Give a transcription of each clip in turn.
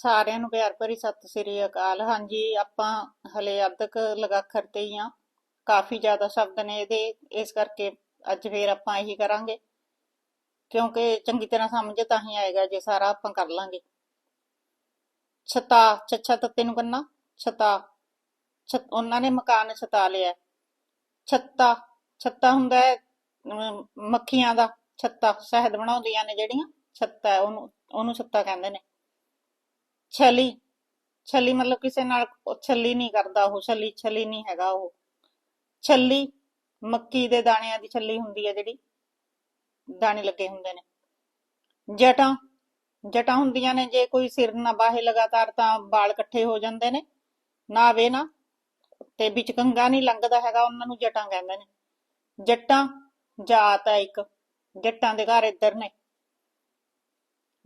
ਸਾਰਿਆਂ ਨੂੰ ਪਿਆਰ ਭਰੀ ਸਤਿ ਸ੍ਰੀ ਅਕਾਲ। ਹਾਂਜੀ ਆਪਾਂ ਹਲੇ ਅੱਧਕ ਲਗਾਖਰ ਤੇ ਹੀ ਆ ਕਾਫੀ ਜ਼ਿਆਦਾ ਸ਼ਬਦ ਨੇ ਇਹਦੇ। ਇਸ ਕਰਕੇ ਅੱਜ ਫੇਰ ਆਪਾਂ ਇਹੀ ਕਰਾਂਗੇ। ਕਿਉਂਕਿ ਚੰਗੀ ਤਰ੍ਹਾਂ ਸਮਝ ਤਾਂ ਹੀ ਆਏਗਾ ਜੇ ਸਾਰਾ ਆਪਾਂ ਕਰ ਲਾਂਗੇ। ਛਤਾ ਛੱਛਾ ਤੱਤੇ ਨੂੰ ਕਰਨਾ ਛਤਾ ਛਤ ਉਹਨਾਂ ਨੇ ਮਕਾਨ ਛਤਾ ਲਿਆ। ਛੱਤਾ ਛੱਤਾ ਹੁੰਦਾ ਹੈ ਮੱਖੀਆਂ ਦਾ ਛੱਤਾ। ਸ਼ਹਿਦ ਬਣਾਉਂਦੀਆਂ ਨੇ ਜਿਹੜੀਆਂ। ਛੱਤਾ ਹੈ, ਉਹਨੂੰ ਉਹਨੂੰ ਛੱਤਾ ਕਹਿੰਦੇ ਨੇ। ਛਲੀ ਛਲੀ ਮਤਲਬ ਕਿਸੇ ਨਾਲ ਉਹ ਛਲੀ ਨਹੀਂ ਕਰਦਾ ਉਹ, ਛਲੀ ਛਲੀ ਨਹੀਂ ਹੈਗਾ ਉਹ। ਛੱਲੀ, ਮੱਕੀ ਦੇ ਦਾਣਿਆਂ ਦੀ ਛੱਲੀ ਹੁੰਦੀ ਹੈ ਜਿਹੜੀ, ਦਾਣੇ ਲੱਗੇ ਹੁੰਦੇ ਨੇ। ਜਟਾਂ ਜਟਾਂ ਹੁੰਦੀਆਂ ਨੇ, ਜੇ ਕੋਈ ਸਿਰ ਨਾ ਬਾਹੇ ਲਗਾਤਾਰ ਤਾਂ ਵਾਲ ਇਕੱਠੇ ਹੋ ਜਾਂਦੇ ਨੇ, ਨਾ ਵੇ ਨਾ, ਤੇ ਵਿੱਚ ਕੰਗਾ ਨਹੀਂ ਲੰਘਦਾ ਹੈਗਾ, ਉਹਨਾਂ ਨੂੰ ਜਟਾਂ ਕਹਿੰਦੇ ਨੇ। ਜੱਟਾਂ, ਜਾਤ ਹੈ ਇੱਕ, ਜੱਟਾਂ ਦੇ ਘਰ ਇੱਧਰ ਨੇ।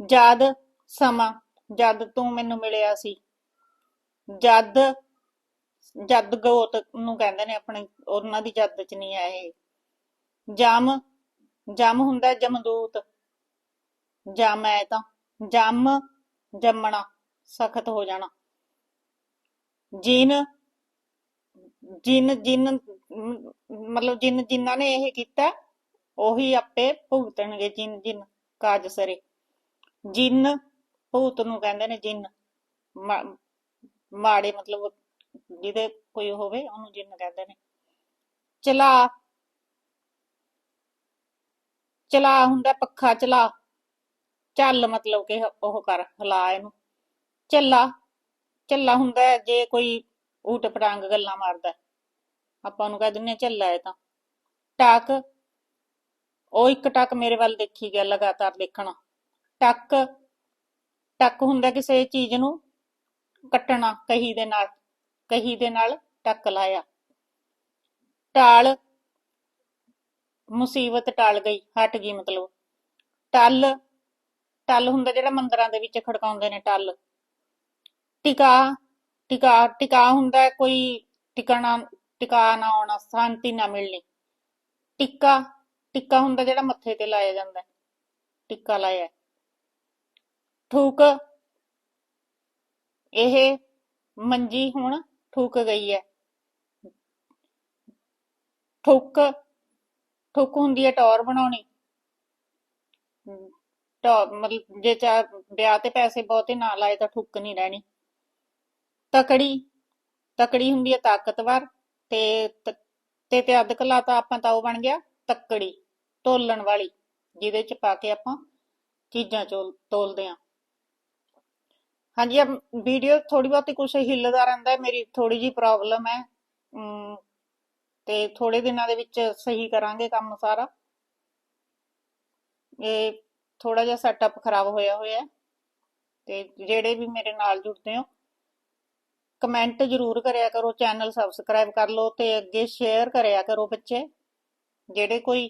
ਜਾਦ, ਸਮਾਂ ਜਦ ਤੂੰ ਮੈਨੂੰ ਮਿਲਿਆ ਸੀ। ਜਦ ਜਦ ਗੋਤ ਨੂੰ ਕਹਿੰਦੇ ਨੇ ਆਪਣੇ, ਉਹਨਾਂ ਦੀ ਜਦ ਚ ਨਹੀਂ ਹੈ ਇਹ। ਜਮ ਜਮ ਹੁੰਦਾ ਜਮਦੂਤ। ਜਮ ਹੈ ਤਾਂ, ਜਮ, ਜੰਮਣਾ, ਸਖਤ ਹੋ ਜਾਣਾ। ਜਿਨ ਜਿਨ ਜਿਨ, ਮਤਲਬ ਜਿਨ ਜਿਨ੍ਹਾਂ ਨੇ ਇਹ ਕੀਤਾ, ਉਹੀ ਆਪੇ ਭੁਗਤਣਗੇ ਜਿਨ ਜਿਨ ਕਾਜ ਸਰੇ। ਜਿਨ ਭੂਤ ਨੂੰ ਕਹਿੰਦੇ ਨੇ ਜਿੰਨ। ਮਾੜੇ ਮਤਲਬ ਜਿਹਦੇ ਕੋਈ ਹੋਵੇ ਉਹਨੂੰ ਜਿੰਨ ਕਹਿੰਦੇ ਨੇ। ਚਲਾ। ਚਲਾ ਹੁੰਦਾ ਪੱਖਾ, ਚਲਾ। ਚੱਲ ਮਤਲਬ ਕਿ ਉਹ ਕਰ, ਹਿਲਾ ਇਹਨੂੰ। ਚੱਲਾ। ਚੱਲਾ ਹੁੰਦਾ ਜੇ ਕੋਈ ਊਟ ਪਟਾਂਗ ਗੱਲਾਂ ਮਾਰਦਾ ਹੈ। ਆਪਾਂ ਨੂੰ ਕਹਿ ਦਿੰਦੇ ਹਾਂ ਝੱਲਾ ਹੈ ਤਾਂ। ਟੱਕ। ਉਹ ਇੱਕ ਟੱਕ ਮੇਰੇ ਵੱਲ ਦੇਖੀ ਗਿਆ ਲਗਾਤਾਰ ਦੇਖਣਾ। ਟੱਕ। ਟੱਕ ਹੁੰਦਾ ਕਿਸੇ ਚੀਜ਼ ਨੂੰ ਕੱਟਣਾ, ਕਹੀ ਦੇ ਨਾਲ, ਕਹੀ ਦੇ ਨਾਲ ਟੱਕ ਲਾਇਆ। ਟਾਲ, ਮੁਸੀਬਤ ਟਲ ਗਈ, ਹਟ ਗਈ ਮਤਲਬ। ਟੱਲ, ਟਲ ਹੁੰਦਾ ਜਿਹੜਾ ਮੰਦਰਾਂ ਦੇ ਵਿੱਚ ਖੜਕਾਉਂਦੇ ਨੇ ਟੱਲ। ਟਿਕਾ ਟਿਕਾ ਟਿਕਾ ਹੁੰਦਾ ਕੋਈ ਟਿਕਾਣਾ, ਟਿਕਾ ਨਾ ਆਉਣਾ, ਸ਼ਾਂਤੀ ਨਾ ਮਿਲਣੀ। ਟਿੱਕਾ ਟਿੱਕਾ ਹੁੰਦਾ ਜਿਹੜਾ ਮੱਥੇ ਤੇ ਲਾਇਆ ਜਾਂਦਾ। ਟਿੱਕਾ ਲਾਇਆ। ਠੂਕ ਇਹ ਮੰਜੀ ਹੁਣ ਠੁਕ ਗਈ ਹੈ। ਠੁਕ ਠੁਕ ਹੁੰਦੀ ਹੈ ਟੌਰ ਬਣਾਉਣੀ। ਟੌਰ ਮਤਲਬ ਜੇ ਚਾ ਵਿਆਹ ਤੇ ਪੈਸੇ ਬਹੁਤੇ ਨਾ ਲਾਏ ਤਾਂ ਠੁਕ ਨਹੀਂ ਰਹਿਣੀ। ਤਕੜੀ ਤਕੜੀ ਹੁੰਦੀ ਹੈ ਤਾਕਤਵਰ ਤੇ ਤ- ਤੇ ਤੇ ਅਧਕ ਲਾਤਾ ਆਪਾਂ ਤਾਂ ਉਹ ਬਣ ਗਿਆ ਤੱਕੜੀ, ਤੋਲਣ ਵਾਲੀ, ਜਿਹਦੇ ਚ ਪਾ ਕੇ ਆਪਾਂ ਚੀਜ਼ਾਂ ਚੋਲ ਤੋਲਦੇ ਹਾਂ। ਹਾਂਜੀ ਅਬ ਵੀਡੀਓ ਥੋੜੀ ਬਹੁਤੀ ਕੁਛ ਹਿੱਲਦਾ ਰਹਿੰਦਾ ਹੈ, ਮੇਰੀ ਥੋੜੀ ਜੀ ਪ੍ਰੋਬਲਮ ਹੈ। ਤੇ ਥੋੜੇ ਦਿਨਾਂ ਦੇ ਵਿੱਚ ਸਹੀ ਕਰਾਂਗੇ ਕੰਮ ਸਾਰਾ। ਇਹ ਥੋੜਾ ਜਿਹਾ ਸੈਟਅਪ ਖਰਾਬ ਹੋਇਆ ਹੋਇਆ ਤੇ ਜਿਹੜੇ ਵੀ ਮੇਰੇ ਨਾਲ ਜੁੜਦੇ ਹੋ ਕਮੈਂਟ ਜ਼ਰੂਰ ਕਰਿਆ ਕਰੋ ਚੈਨਲ ਸਬਸਕ੍ਰਾਈਬ ਕਰ ਲਓ ਤੇ ਅੱਗੇ ਸ਼ੇਅਰ ਕਰਿਆ ਕਰੋ ਬੱਚੇ। ਜਿਹੜੇ ਕੋਈ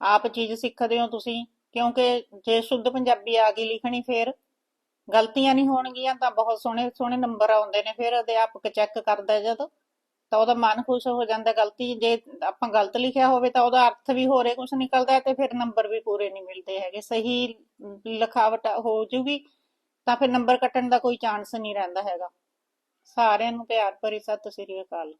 ਆਪ ਚੀਜ਼ ਸਿੱਖਦੇ ਹੋ ਤੁਸੀਂ, ਕਿਉਂਕਿ ਜੇ ਸ਼ੁੱਧ ਪੰਜਾਬੀ ਆ ਗਈ ਲਿਖਣੀ ਫੇਰ ਗਲਤੀਆਂ ਨਹੀਂ ਹੋਣਗੀਆਂ ਤਾਂ ਬਹੁਤ ਸੋਹਣੇ ਸੋਹਣੇ ਨੰਬਰ ਆਉਂਦੇ ਨੇ, ਫਿਰ ਅਧਿਆਪਕ ਚੈੱਕ ਕਰਦਾ ਜਦੋਂ, ਤਾਂ ਉਹਦਾ ਮਨ ਖੁਸ਼ ਹੋ ਜਾਂਦਾ ਗਲਤੀ, ਜੇ ਆਪਾਂ ਗਲਤ ਲਿਖਿਆ ਹੋਵੇ ਤਾਂ ਉਹਦਾ ਅਰਥ ਵੀ ਹੋਰੇ ਕੁਝ ਨਿਕਲਦਾ ਤੇ ਫਿਰ ਨੰਬਰ ਵੀ ਪੂਰੇ ਨਹੀਂ ਮਿਲਦੇ ਹੈਗੇ, ਸਹੀ ਲਿਖਾਵਟ ਹੋ ਜੂਗੀ ਤਾਂ ਫਿਰ ਨੰਬਰ ਕੱਟਣ ਦਾ ਕੋਈ ਚਾਂਸ ਨਹੀਂ ਰਹਿੰਦਾ ਹੈਗਾ। ਸਾਰਿਆਂ ਨੂੰ ਪਿਆਰ ਭਰੀ ਸਤਿ ਸ੍ਰੀ ਅਕਾਲ।